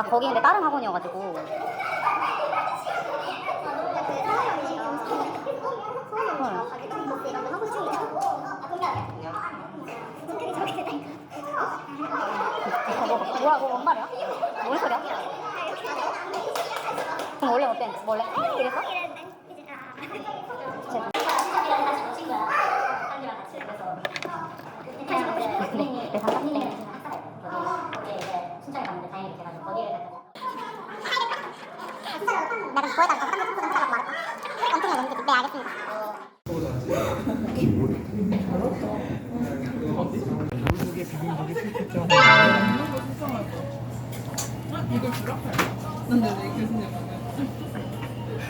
아 거기 근데 다른 학원이어가지고 뭐야 뭐 뭔 말이야? 뭔 소리야? 그럼 원래 어땠는데? 원래 이랬어? 네, 내 삼각 때 거기 이제 순천에 갔는데 다행히 돼가지고 거기를 내가 거기다가 삼각 소스 사라고 말했다. 엄청 연기 네 알겠습니다.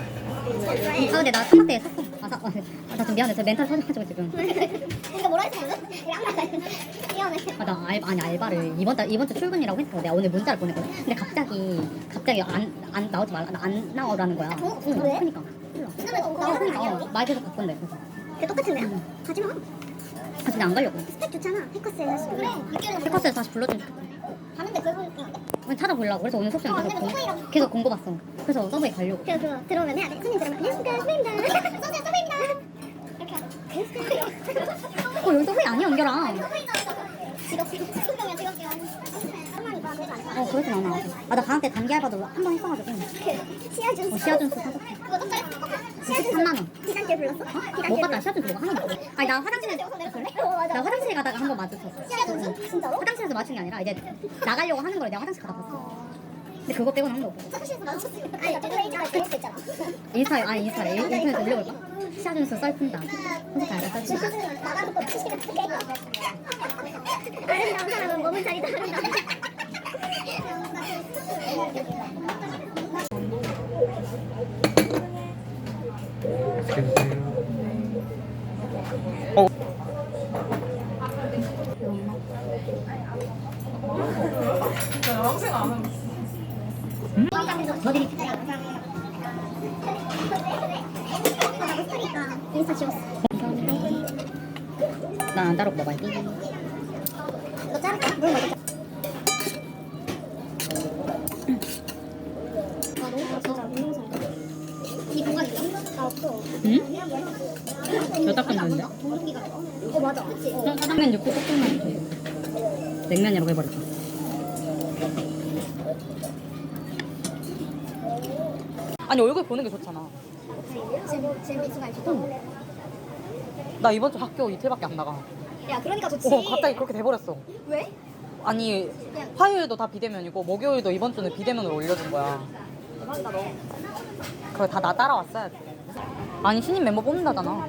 아 근데 나때 샀어. 아, 사, 아, 나 좀 미안해. 저 멘탈 터져가지고 지금. 이거 뭐라 했어 방금? 우리 아무 말도 안 했는데 미안해 아, 나 알, 아니 알바를 이번 달 이번 주 출근이라고 했어. 내가 오늘 문자를 보냈거든. 근데 갑자기 갑자기 안 안 나오지 말라 안 나오라는 거야. 어? 응, 왜? 그러니까. 지난번에 어, 나오는 거 아니야 어, 말 계속 바꾼대. 그래서. 걔 똑같은데 가지 마 아, 근데 안 가려고. 스펙 좋잖아 해커스에 다시 그래 해커스에서 다시 불러주면 좋겠다. 가는데 그걸 보니까 그냥 찾아보려고. 그래서 오늘 속시랑 어, 계속, 공, 공고 봤어. 그래서 서버에 가려고. 그래서 그거 들어오면 해야 돼 손님 들어오면 안녕하십니까 선배입니다 선생님 선배입니다 이렇게 하고 어 여기 서버이 아니야 은결아. 직업 직업 직업병이야 직업병. 어 그러진 않아. 아나 방학 때 단기 알바도 한 번 했어가지고. 그 시아준수 어 시아준수 사줬대. 그거 또 짜리 23만 원. 비단길 불렀어? 못 봤다 시아준수 이거 하나도. 아니 나 화장실에 어 맞아 나 화장실 가다가 한 번 마주쳤어. 시아준수? 진짜로? 화장실에서 맞춘 게 아니라 이제 나가려고 하는 걸 내가 화장실 가다 봤어. 근데 그거 빼고는 한거 없고. 사무실에서 마주쳤어 아니 나 그럴 수 있잖아 인스타에 인스타에 인- 인터넷에 올려볼까? 시아준수 썰푼다. 혼자 알바 썰푼다. 시아준수 나가서 또 시시가 크게 아름다운 사람은 몸은 자리 다른다 어. 너들이 인스타 지웠어 난안 따로 먹어야지. 너 자를까? 물 먼저 아 너무 진짜 동영상 이 공간? 아 없어 응? 몇 닦은 건데? 동동기가 어 맞아 그치 어. 짜장면 조금만 줘. 냉면이라고 해버렸어. 아니 얼굴 보는 게 좋잖아. 재미 재미수가 나 이번 주 학교 이틀밖에 안 나가. 야 그러니까 좋지 어 갑자기 그렇게 돼버렸어. 왜? 아니 화요일도 다 비대면이고 목요일도 이번 주는 비대면으로 올려준 거야. 대박이다 너 그거 다 나 따라왔어야지. 아니 신입 멤버 뽑는다잖아.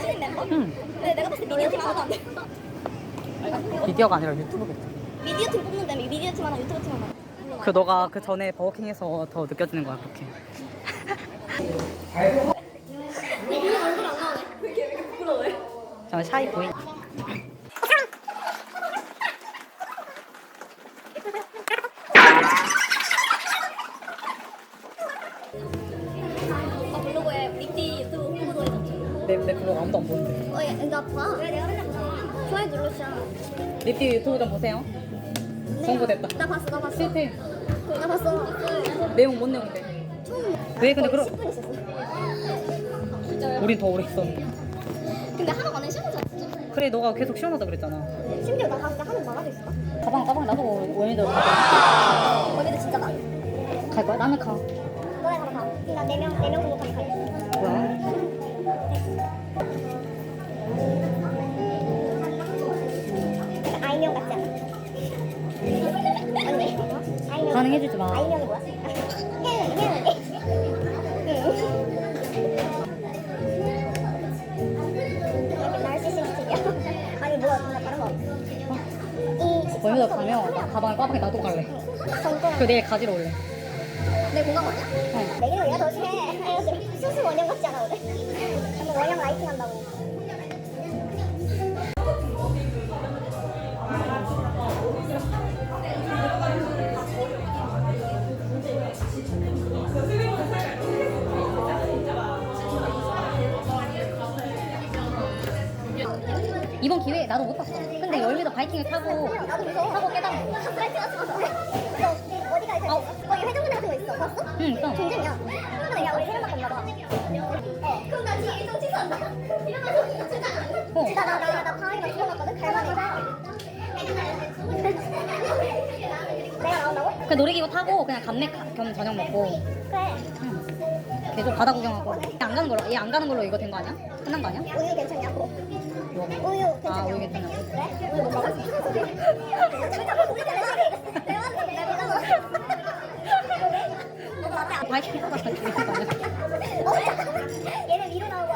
신인 멤버? 응. 근데 내가 봤을 때 미디어 팀 하나도 안 돼 미디어가 아니라 유튜브겠지. 미디어 팀 뽑는데 미디어 팀 하나 유튜브 팀 하나 그 너가 그 전에 버거킹에서 더 느껴지는 거야 그렇게. 저 샤이 보이. 아 블로그에 리티 유튜브 홍보도 해줬죠 내, 내 블로그 아무도 안 보는데. 어, 야, 이거 봐. 왜 내가 맨날 봐. 좋아요 눌러주잖아. 리피 유튜브 좀 보세요. 성공됐다. 나 봤어, 나 봤어. 실패. 나 봤어. 내용 뭔 내용인데? 왜 근데 그런 10분 있었어. 우린 더 오래 있었는데. 근데 하나가 안 시원하지 않았어? 그래 너가 계속 시원하다 그랬잖아. 심지어 나 진짜 하는 나가도 있어. 가방 가방 나보고 원희도 갈 거기도 진짜 많아. 거야? 나는 가. 너네 가러 가. 나 4명, 4명 등록하면 가. 뭐야? 아이명이 뭐야? 혜은이, 혜은이. 응. 나르시시스틱이야? 아니 뭐야 나 다른 거 없어. 이 원희도 가면 나 가방을 가방에 놔두고 갈래. 그 내일 가지러 올래. 내 공감 아니야? 어. 내기는 얘가 더 심해. 수수 원형 같지 않아 오늘? 원형 라이팅 한다고. 이번 기회에 나도 못 봤어. 근데 열미도 바이킹을 타고 나도 무서워. 타고. 너 어디가 있어? 어. 거기 회전문제 같은 거 있어. 봤어? 응, 있어. 전쟁이야. 그러면 야 우리 바꿨나 봐. 어. 그럼 나 지금 일정 취소한다. 이러면서 진짜 어. 진짜 나 나 나 방학이랑 들어갔거든. 갈만해. 내가 나온다고? 그 놀이기구 타고 그냥 감맥 겸 저녁 먹고 그래. 응. 계속 바다 구경하고 안 가는 걸로 얘 안 가는 걸로 이거 된 거 아니야? 끝난 거 아니야? 우유 괜찮냐고. 뭐? 우유 아 괜찮냐고. 우유 괜찮아. 그래? 우유 못 먹어? 왜 자꾸 우리 때문에 내가 내가 먹어. 바이킹 타고 가서 죽는 거 아니야? 어? 얘네 위로 나오고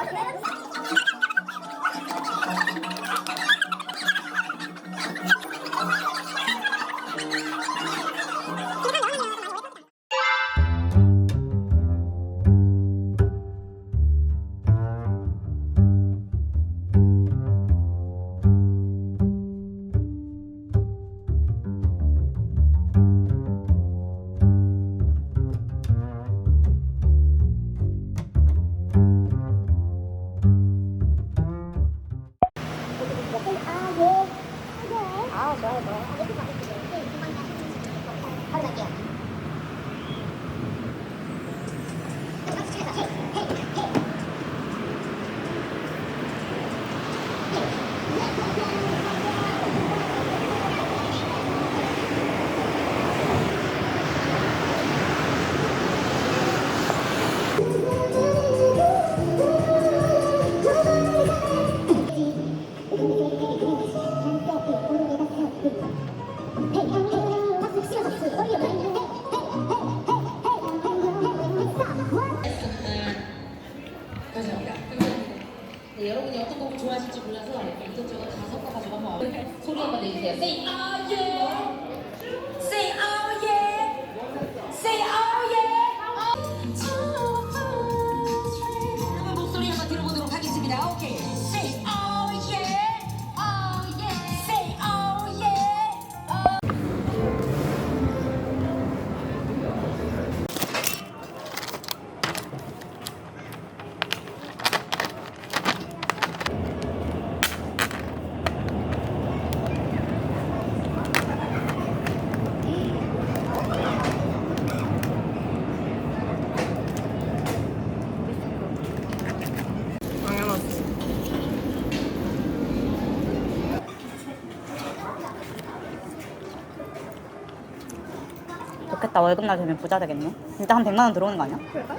좋겠다. 월급날 되면 부자 되겠네. 진짜 한 100만 원 들어오는 거 아니야? 그럴까?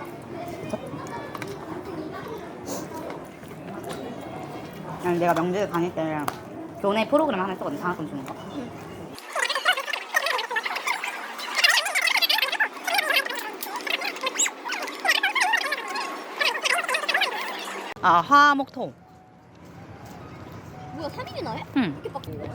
아니, 내가 명절 다닐 때 교내 프로그램 하나 했거든. 장학금 주는 거. 아, 화목토. 뭐야, 3일이나 해? 응. 이렇게 바뀌는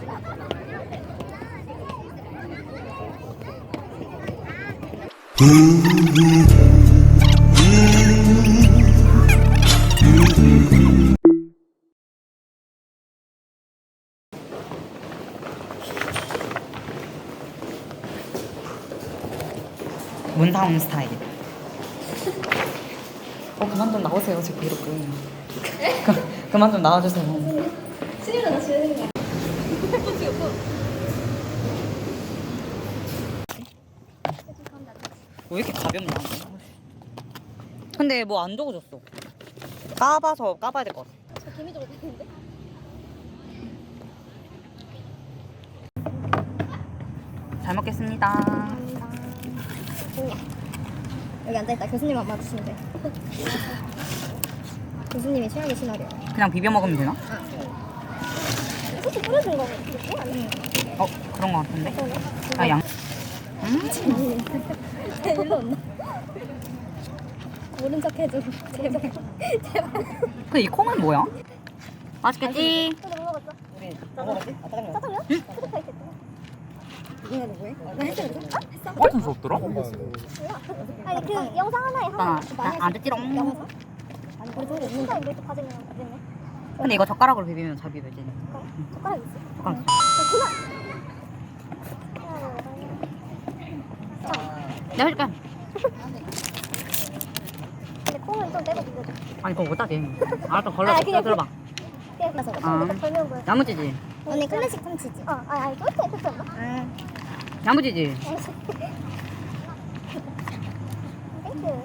문상훈 스타일. 어, 그만 좀 나오세요, 제 브이로그. 그, 그만 좀 나와주세요. 수요일은 나 지금 생각. 왜 이렇게 가볍냐? 근데 뭐 안 적어줬어. 까봐서 까봐야 될 것 같아. 저 개미적으로 됐는데? 잘 먹겠습니다. 여기 앉아있다. 교수님 안 맞으시면 돼. 교수님이 최악의 시나리오. 그냥 비벼 먹으면 되나? 소스 뿌려준 거 같은데? 아니. 어, 그런 것 같은데. 아, 양. 음, 일로 온나? 모른 척 해줘. 제발. 제발. 근데 이 콩은 뭐야? 맛있겠지? 또 누구 먹었어? 우리 먹어봤지? 아, 짜장면. 짜장면? 응? 포도파 있겠다. 얘네 누구해? 나 했어, 했어? 아, 했어. 똑같은 수업 들어? 몰라. 아니, 그 영상 하나에 아, 하나. 아, 안 듣지롱. 아니, 우리 둘이 진짜 이렇게 빠지면 되겠네. 근데 이거 젓가락으로 비비면 잘 비벼지. 젓가락 있어? 젓가락. 그만! 내가 해줄게. 근데 콩을 좀 떼고 비벼줘. 아니, 그거 못 따지. 알았어, 걸러. 아, 아, 그냥 들어봐. 그냥 그래서 아. 설명 보여. 야무지지? 언니 클래식 참치지? 어, 아, 아니, 그렇게 예쁘지 않나? 응. 야무지지? 땡큐.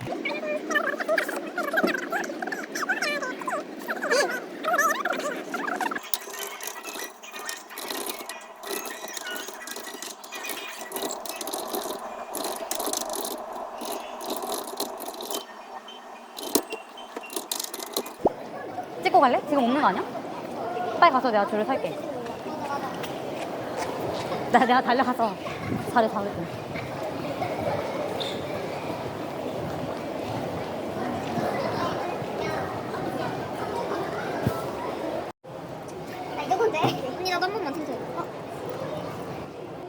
갈래? 지금 없는 거 아니야? 빨리 가서 내가 줄을 살게. 나 내가 달려가서 자리 잡을게. 아, 이건데? 언니, 나도 한 번만 챙겨. 어?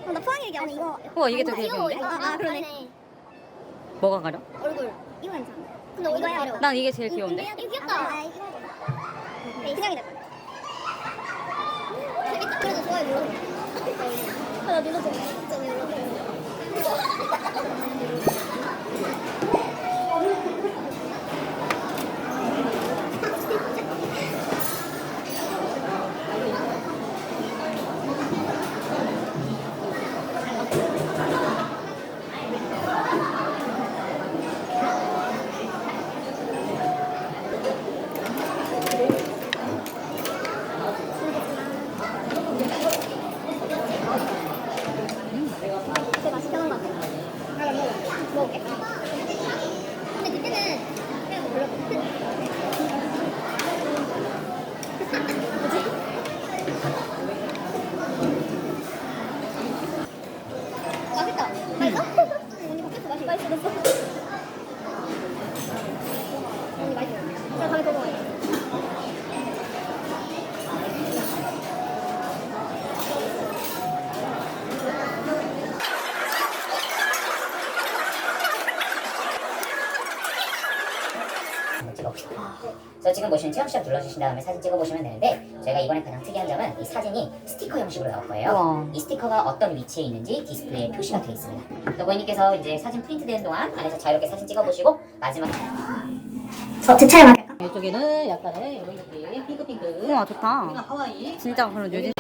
어, 나 포항 얘기 안 해. 이거. 우와, 이게 더 이거, 귀여운데? 이거. 아, 아, 그러네. 뭐가 가려? 얼굴. 이거 괜찮아. 근데 이거 가려. 난 이게 제일 귀여운데. 이거 귀엽다. 아, 이거. 네, 그냥이 될 거야. 재밌다. 그래도 좋아요 눌러줘. 아, 나 눌러줘. 진짜 왜 눌러줘. 진짜 맛있게 하는 것 같아. 아, 나 먹어. 먹을게. 근데 그때는 그냥 뭐 별로. 맛있다. 맛있어? 언니 바뀌었어. 맛이 맛있어졌어. 언니 맛있어. 나 다음에 더 먹어야 찍어보시고 그래서 지금 보시는 체험 시작 눌러주신 다음에 사진 찍어보시면 되는데 저희가 이번에 가장 특이한 점은 이 사진이 스티커 형식으로 나올 거예요 우와. 이 스티커가 어떤 위치에 있는지 디스플레이에 표시가 되어 있습니다 또 고객님께서 이제 사진 프린트되는 동안 안에서 자유롭게 사진 찍어보시고 마지막 저제 차례 맡을까? 이쪽에는 약간의 이런 느낌 핑크핑크 우와, 좋다. 하와이 진짜 그런 요즘